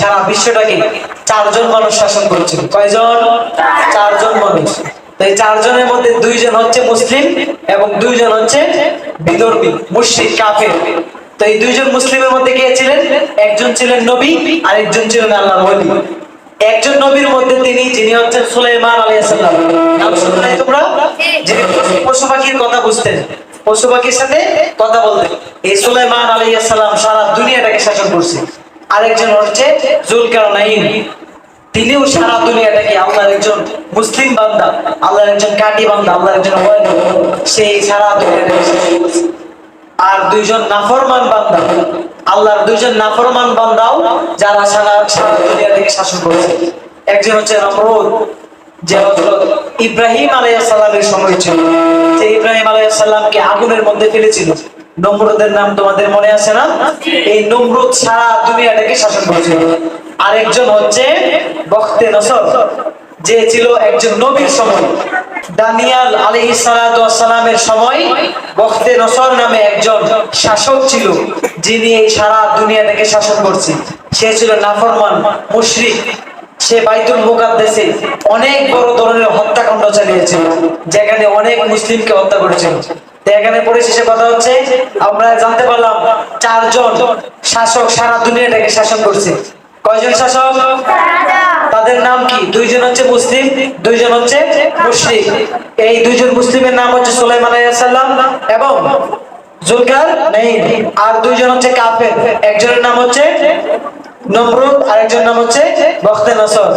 সারা বিশ্বটাকে চারজন মানুষ শাসন করছিল। কয়জন? চারজন মানুষ। এই চারজনের মধ্যে দুইজন হচ্ছে মুসলিম এবং দুইজন হচ্ছে বিদর্মী, মুশরিক, কাফের। তো এই দুইজন মুসলিমের মধ্যে কে ছিলেন? একজন ছিলেন নবী আর একজন ছিলেন আল্লাহর ওলি। একজন নবীর মধ্যে তিনি, যিনি হচ্ছেন সুলাইমান আলাইহিস সালাম। নাম তোমরা? যিনি পশু পাখির কথা বুঝতেন। পশু পাখির সাথে কথা বলতেন। এই সুলাইমান আলাইহিস সালাম সারা দুনিয়াটাকে শাসন করছে। আরেকজন হচ্ছে জুলকারনাইন। তিনিও সারা দুনিয়াটাকে আল্লাহর একজন মুসলিম বান্দা, আল্লাহর একজন কাটি বান্দা, আল্লাহর একজন সেই সারা দুনিয়াটাকে আর দুইজন নাফরমান বান্দা, আল্লাহর দুইজন নাফরমান বান্দাও যারা সারা সারা দুনিয়া থেকে শাসন করেছে। একজন হচ্ছে নমরুদ, যে হযরত ইব্রাহিম আলাইহিস সালামের সময় ছিল। যে ইব্রাহিম আলাইহিস সালামকে আগুনের মধ্যে ফেলেছিল। নমরুদের নাম তোমাদের মনে আছে না? এই নমরুদ সারা দুনিয়াটাকে শাসন করেছিল। আরেকজন হচ্ছে বখতে নসর যে ছিল একজন নবীর সময়। দানিয়াল সালাতু সালামের সময় বখতে নসর নামে একজন শাসক ছিল যিনি এই সারা দুনিয়াটাকে শাসন করছে। সে ছিল নাফরমান মুশরিক। সে বাইতুল মুকাদ্দাসে অনেক বড় ধরনের হত্যাকাণ্ড চালিয়েছিল যেখানে অনেক মুসলিমকে হত্যা করেছিল। এখানে পরিশেষে কথা হচ্ছে, আমরা জানতে পারলাম চারজন শাসক সারা দুনিয়াটাকে শাসন করছে। কয়জন শাসক? তাদের নাম কি? দুইজন হচ্ছে মুসলিম, দুইজন হচ্ছে মুশরিক। এই দুইজন মুসলিমের নাম হচ্ছে সুলাইমান আলাইহিস সালাম এবং জুলকার নেই আর দুইজন হচ্ছে কাফের। একজনের নাম হচ্ছে নমরুদ আর একজনের নাম হচ্ছে বখতে নসর।